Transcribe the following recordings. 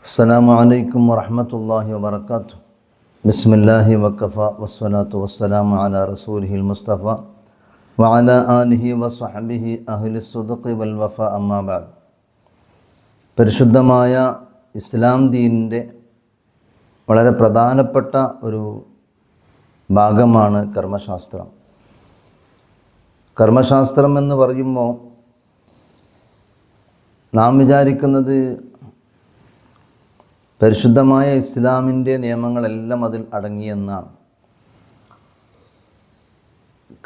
السلام عليكم ورحمة الله وبركاته بسم الله وكفى والصلاة والسلام على رسوله المصطفى وعلى آله وصحبه أهل الصدق والوفاء أما بعد പരിശുദ്ധമായ ഇസ്ലാം ദീനിൻ്റെ വളരെ പ്രധാനപ്പെട്ട ഒരു ഭാഗമാണ് കർമ്മശാസ്ത്രം കർമ്മശാസ്ത്രം എന്ന് പറയുമ്പോൾ നാം വിചാരിക്കുന്നത് പരിശുദ്ധമായ ഇസ്ലാമിന്റെ നിയമങ്ങളെല്ലാം അതിൽ അടങ്ങിയെന്നാണ്.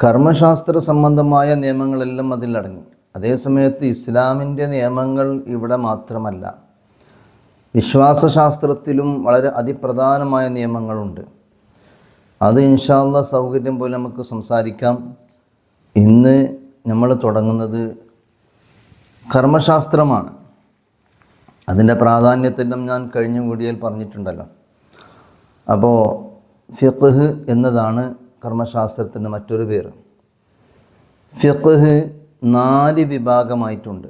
കർമ്മശാസ്ത്ര സംബന്ധമായ നിയമങ്ങളെല്ലാം അതിൽ അടങ്ങി. അതേസമയത്ത് ഇസ്ലാമിന്റെ നിയമങ്ങൾ ഇവിടെ മാത്രമല്ല വിശ്വാസശാസ്ത്രത്തിലും വളരെ അതിപ്രധാനമായ നിയമങ്ങളുണ്ട്. അത് ഇൻഷാല്ല സൗകര്യം പോലെ നമുക്ക് സംസാരിക്കാം. ഇന്ന് നമ്മൾ തുടങ്ങുന്നത് കർമ്മശാസ്ത്രമാണ്. അതിന്റെ പ്രാധാന്യത്തിനും ഞാൻ കഴിഞ്ഞ വീഡിയോയിൽ പറഞ്ഞിട്ടുണ്ടല്ലോ. അപ്പോൾ ഫിഖ് എന്നതാണ് കർമ്മശാസ്ത്രത്തിന്റെ മറ്റൊരു പേര്. ഫിഖ് നാല് വിഭാഗമായിട്ടുണ്ട്.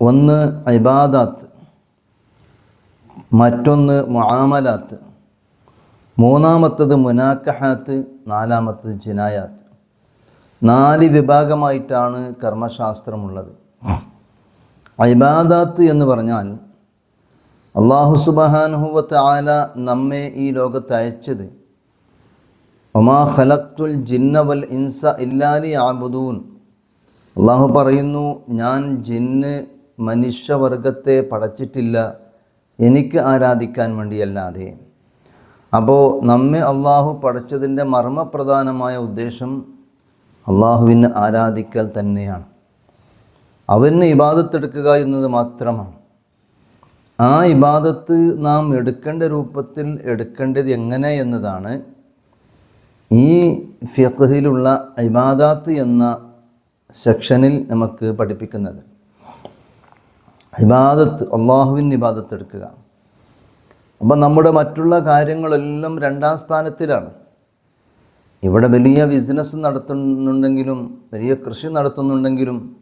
ഒന്ന് ഇബാദാത്ത് മറ്റൊന്ന് മുആമലാത്ത് മൂന്നാമത്തത് മുനാക്കഹാത്ത് നാലാമത്തത് ജിനായാത്ത്. നാല് വിഭാഗമായിട്ടാണ് കർമ്മശാസ്ത്രമുള്ളത്. ഇബാദാത്ത് എന്ന് പറഞ്ഞാൽ അള്ളാഹു സുബഹാനുഹുവത്ത് ആല നമ്മെ ഈ ലോകത്ത് അയച്ചത്. ഒമാ ഖലക്തുൽ ജിന്നവൽ ഇൻസ ഇല്ലാലി ആബുദൂൻ അള്ളാഹു പറയുന്നു ഞാൻ ജിന്ന് മനുഷ്യവർഗത്തെ പടച്ചിട്ടില്ല എനിക്ക് ആരാധിക്കാൻ വേണ്ടിയല്ലാതെ. അപ്പോൾ നമ്മെ അള്ളാഹു പടച്ചതിന്റെ മർമ്മപ്രധാനമായ ഉദ്ദേശം അള്ളാഹുവിനെ ആരാധിക്കൽ തന്നെയാണ്. അവന് ഇബാദത്തെടുക്കുക എന്നത് മാത്രമാണ്. ആ ഇബാദത്ത് നാം എടുക്കേണ്ട രൂപത്തിൽ എടുക്കേണ്ടത് എങ്ങനെ എന്നതാണ്. ഈ ഫിഖഹിലുള്ള ഇബാദാത്ത് എന്ന സെക്ഷനിൽ നമുക്ക് പഠിപ്പിക്കുന്നത്. ഇബാദത്ത് അള്ളാഹുവിൻ ഇബാദത്ത് എടുക്കുക അപ്പം നമ്മുടെ മറ്റുള്ള കാര്യങ്ങളെല്ലാം രണ്ടാം സ്ഥാനത്തിലാണ്. ഇവിടെ വലിയ ബിസിനസ് നടത്തുന്നുണ്ടെങ്കിലും വലിയ കൃഷി നടത്തുന്നുണ്ടെങ്കിലും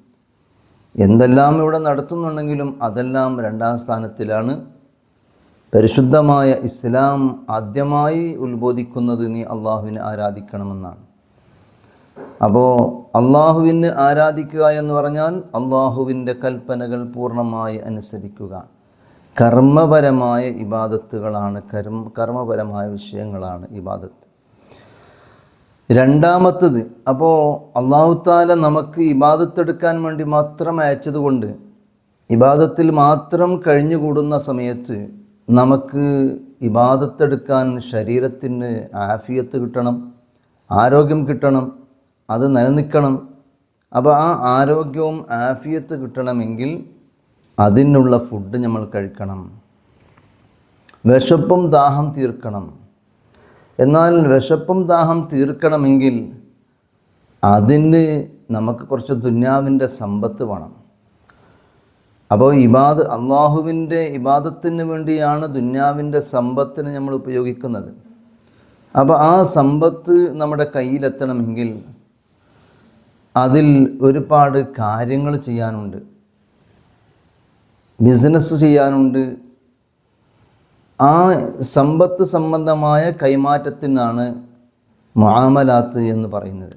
എന്തെല്ലാം ഇവിടെ നടത്തുന്നുണ്ടെങ്കിലും അതെല്ലാം രണ്ടാം സ്ഥാനത്തിലാണ്. പരിശുദ്ധമായ ഇസ്ലാം ആദ്യമായി ഉത്ബോധിക്കുന്നത് നീ അള്ളാഹുവിനെ ആരാധിക്കണമെന്നാണ്. അപ്പോൾ അള്ളാഹുവിന് ആരാധിക്കുക എന്ന് പറഞ്ഞാൽ അള്ളാഹുവിന്റെ കൽപ്പനകൾ പൂർണമായി അനുസരിക്കുക. കർമ്മപരമായ ഇബാദത്തുകളാണ് കർമ്മ കർമ്മപരമായ വിഷയങ്ങളാണ് ഇബാദത്ത്. രണ്ടാമത്തത് അപ്പോൾ അള്ളാഹുത്താല നമുക്ക് ഇബാദത്തെടുക്കാൻ വേണ്ടി മാത്രം അയച്ചതുകൊണ്ട് ഇബാദത്തിൽ മാത്രം കഴിഞ്ഞുകൂടുന്ന സമയത്ത് നമുക്ക് ഇബാദത്തെടുക്കാൻ ശരീരത്തിന് ആഫിയത്ത് കിട്ടണം ആരോഗ്യം കിട്ടണം അത് നിലനിൽക്കണം. അപ്പോൾ ആ ആരോഗ്യവും ആഫിയത്ത് കിട്ടണമെങ്കിൽ അതിനുള്ള ഫുഡ് നമ്മൾ കഴിക്കണം. വിശപ്പും ദാഹം തീർക്കണം. എന്നാൽ വിശപ്പും ദാഹം തീർക്കണമെങ്കിൽ അതിന് നമുക്ക് കുറച്ച് ദുന്യാവിന്റെ സമ്പത്ത് വേണം. അപ്പോൾ ഇബാദ് അള്ളാഹുവിന്റെ ഇബാദത്തിന് വേണ്ടിയാണ് ദുന്യാവിന്റെ സമ്പത്തിന് നമ്മൾ ഉപയോഗിക്കുന്നത്. അപ്പോൾ ആ സമ്പത്ത് നമ്മുടെ കയ്യിലെത്തണമെങ്കിൽ അതിൽ ഒരുപാട് കാര്യങ്ങൾ ചെയ്യാനുണ്ട്. ബിസിനസ് ചെയ്യാനുണ്ട്. ആ സമ്പത്ത് സംബന്ധമായ കൈമാറ്റത്തിനാണ് മാമലാത്ത് എന്ന് പറയുന്നത്.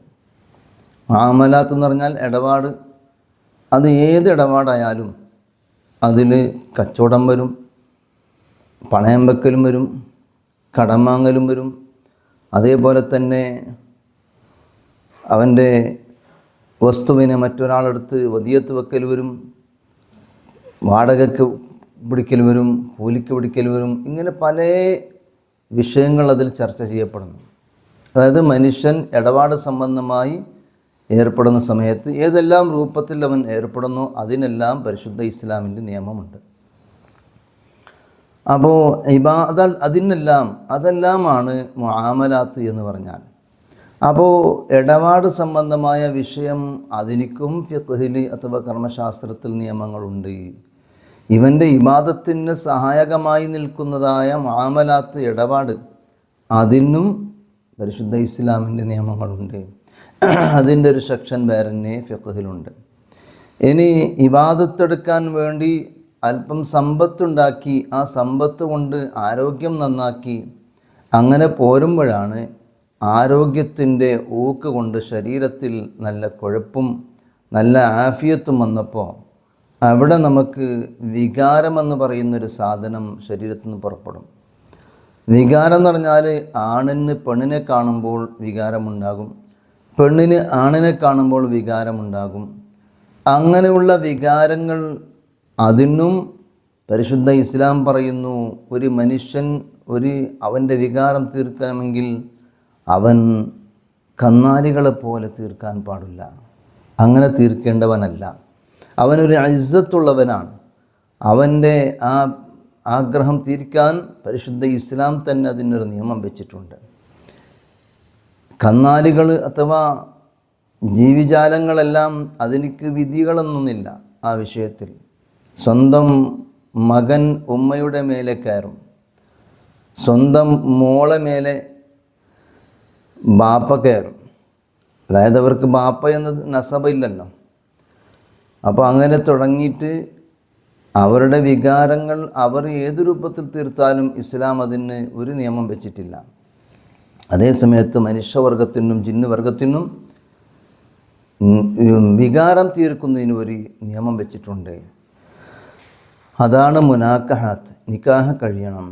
മാമലാത്ത് എന്ന് പറഞ്ഞാൽ ഇടപാട്. അത് ഏത് ഇടപാടായാലും അതിൽ കച്ചവടം വരും പണയം വെക്കലും വരും കടം വാങ്ങലും വരും. അതേപോലെ തന്നെ അവന്റെ വസ്തുവിനെ മറ്റൊരാളെടുത്ത് വതിയത്ത് വെക്കൽ വരും വാടകയ്ക്ക് പിടിക്കൽ വരും കൂലിക്ക് പിടിക്കൽ വരും ഇങ്ങനെ പല വിഷയങ്ങൾ അതിൽ ചർച്ച ചെയ്യപ്പെടുന്നു. അതായത് മനുഷ്യൻ ഇടപാട് സംബന്ധമായി ഏർപ്പെടുന്ന സമയത്ത് ഏതെല്ലാം രൂപത്തിൽ അവൻ ഏർപ്പെടുന്നു അതിനെല്ലാം പരിശുദ്ധ ഇസ്ലാമിന്റെ നിയമമുണ്ട്. അപ്പോൾ ഇബാ അത അതിനെല്ലാം അതെല്ലാമാണ് മുആമലാത്ത് എന്ന് പറഞ്ഞാൽ. അപ്പോൾ ഇടപാട് സംബന്ധമായ വിഷയം അതിനിക്കും ഫിഖ്ഹിൽ അഥവാ കർമ്മശാസ്ത്രത്തിൽ നിയമങ്ങളുണ്ട്. ഇവന്റെ ഇബാദത്തിന് സഹായകമായി നിൽക്കുന്നതായ മാമലാത്ത് ഇടപാട്. അതിനും പരിശുദ്ധ ഇസ്ലാമിന്റെ നിയമങ്ങളുണ്ട്. അതിന്റെ ഒരു സെക്ഷൻ വേറെ ഫിഖഹിലുണ്ട് ഇനി ഇബാദത്തെടുക്കാൻ വേണ്ടി അല്പം സമ്പത്തുണ്ടാക്കി ആ സമ്പത്ത് കൊണ്ട് ആരോഗ്യം നന്നാക്കി അങ്ങനെ പോരുമ്പോഴാണ് ആരോഗ്യത്തിന്റെ ഊക്ക് കൊണ്ട് ശരീരത്തിൽ നല്ല കൊഴുപ്പും നല്ല ആഫിയത്തും വന്നപ്പോൾ അവിടെ നമുക്ക് വികാരമെന്ന് പറയുന്നൊരു സാധനം ശരീരത്തിൽ നിന്ന് പുറപ്പെടും. വികാരം എന്ന് പറഞ്ഞാൽ ആണിന് പെണ്ണിനെ കാണുമ്പോൾ വികാരമുണ്ടാകും. പെണ്ണിന് ആണിനെ കാണുമ്പോൾ വികാരമുണ്ടാകും. അങ്ങനെയുള്ള വികാരങ്ങൾ അതിനും പരിശുദ്ധ ഇസ്ലാം പറയുന്നു ഒരു മനുഷ്യൻ ഒരു അവന്റെ വികാരം തീർക്കണമെങ്കിൽ അവൻ കന്നാലികളെ പോലെ തീർക്കാൻ പാടില്ല. അങ്ങനെ തീർക്കേണ്ടവനല്ല. അവനൊരു അജ്ജത്തുള്ളവനാണ് അവന്റെ ആ ആഗ്രഹം തീർക്കാൻ പരിശുദ്ധ ഇസ്ലാം തന്നെ അതിനൊരു നിയമം വെച്ചിട്ടുണ്ട്. കന്നാലികൾ അഥവാ ജീവിജാലങ്ങളെല്ലാം അതിനിക്ക് വിധികളൊന്നുമില്ല ആ വിഷയത്തിൽ. സ്വന്തം മകൻ ഉമ്മയുടെ മേലെ കയറും. സ്വന്തം മോളെ മേലെ ബാപ്പ കയറും. അതായത് അവർക്ക് ബാപ്പ എന്നത് നസബ ഇല്ലല്ലോ. അപ്പോൾ അങ്ങനെ തുടങ്ങിയിട്ട് അവരുടെ വികാരങ്ങൾ അവർ ഏത് രൂപത്തിൽ തീർത്താലും ഇസ്ലാം അതിന് ഒരു നിയമം വെച്ചിട്ടില്ല. അതേസമയത്ത് മനുഷ്യവർഗത്തിനും ജിന്നുവർഗത്തിനും വികാരം തീർക്കുന്നതിന് ഒരു നിയമം വെച്ചിട്ടുണ്ട്. അതാണ് മുനാക്കഹാത്ത് നിക്കാഹ കഴിയണം.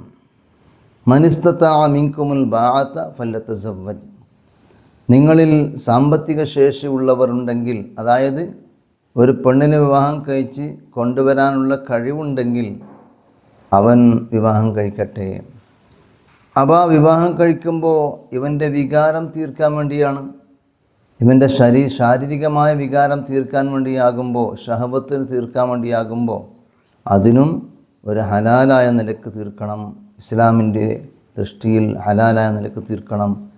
മനിസ്തത്താമിങ്കുമുൽ ബാത്ത ഫല്ലത്ത് നിങ്ങളിൽ സാമ്പത്തിക ശേഷിയുള്ളവരുണ്ടെങ്കിൽ അതായത് ഒരു പെണ്ണിനെ വിവാഹം കഴിച്ച് കൊണ്ടുവരാനുള്ള കഴിവുണ്ടെങ്കിൽ അവൻ വിവാഹം കഴിക്കട്ടെ. അപ്പോൾ ആ വിവാഹം കഴിക്കുമ്പോൾ ഇവന്റെ വികാരം തീർക്കാൻ വേണ്ടിയാണ്. ഇവന്റെ ശരീ ശാരീരികമായ വികാരം തീർക്കാൻ വേണ്ടിയാകുമ്പോൾ ഷഹബത്തിന് തീർക്കാൻ വേണ്ടിയാകുമ്പോൾ അതിനും ഒരു ഹലാലായ നിലയ്ക്ക് തീർക്കണം. ഇസ്ലാമിന്റെ ദൃഷ്ടിയിൽ ഹലാലായ നിലയ്ക്ക് തീർക്കണം.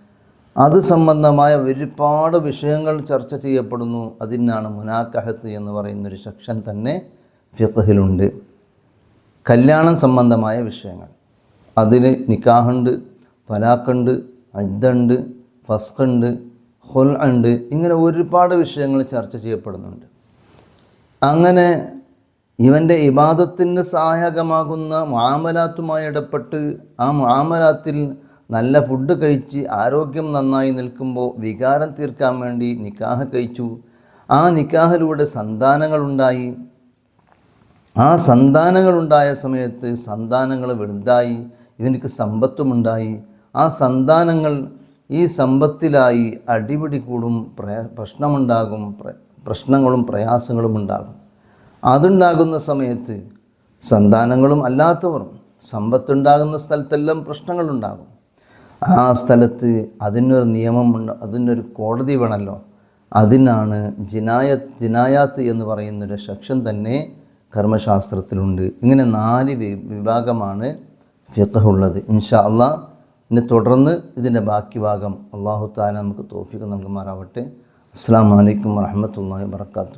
അത് സംബന്ധമായ ഒരുപാട് വിഷയങ്ങൾ ചർച്ച ചെയ്യപ്പെടുന്നു. അതിനാണ് മുനാക്കഹത്ത് എന്ന് പറയുന്നൊരു സെക്ഷൻ തന്നെ ഫിഖഹിലുണ്ട്. കല്യാണം സംബന്ധമായ വിഷയങ്ങൾ. അതിൽ നിക്കാഹുണ്ട് തലാഖുണ്ട് അദ്ദുണ്ട് ഫസ്ഖുണ്ട് ഹുൽ ഉണ്ട് ഇങ്ങനെ ഒരുപാട് വിഷയങ്ങൾ ചർച്ച ചെയ്യപ്പെടുന്നുണ്ട്. അങ്ങനെ ഇവന്റെ ഇബാദത്തിന് സഹായകമാകുന്ന മാമലാത്തുമായി ഇടപെട്ട് ആ മുആമലാത്തിൽ നല്ല ഫുഡ് കഴിച്ച് ആരോഗ്യം നന്നായി നിൽക്കുമ്പോൾ വികാരം തീർക്കാൻ വേണ്ടി നിക്കാഹ് കഴിച്ചു. ആ നിക്കാഹിലൂടെ സന്താനങ്ങളുണ്ടായി. ആ സന്താനങ്ങളുണ്ടായ സമയത്ത് സന്താനങ്ങൾ വലുതായി. ഇവനിക്ക് സമ്പത്തുമുണ്ടായി. ആ സന്താനങ്ങൾ ഈ സമ്പത്തിലായി അടിപിടി കൂടും പ്രശ്നമുണ്ടാകും പ്ര- പ്രശ്നങ്ങളും പ്രയാസങ്ങളും ഉണ്ടാകും. അതുണ്ടാകുന്ന സമയത്ത് സന്താനങ്ങളും അല്ലാത്തവർ സമ്പത്തുണ്ടാകുന്ന സ്ഥലത്തെല്ലാം പ്രശ്നങ്ങളുണ്ടാകും. ആ സ്ഥലത്ത് അതിനൊരു നിയമമുണ്ട് അതിനൊരു കോടതി വേണമല്ലോ. അതിനാണ് ജിനായ ജിനായാത്ത് എന്ന് പറയുന്നൊരു സെക്ഷൻ തന്നെ കർമ്മശാസ്ത്രത്തിലുണ്ട് ഇങ്ങനെ നാല് വിഭാഗമാണ് ഫിഖഹുള്ളത് ഇൻഷാ അള്ളാ ഇനി തുടർന്ന് ഇതിന്റെ ബാക്കി ഭാഗം അള്ളാഹു താല നമുക്ക് തോഫിക്ക് നൽകുമാറാവട്ടെ. അസ്സാം വലൈക്കും വറഹമത്തല്ലാ വർക്കാത്തു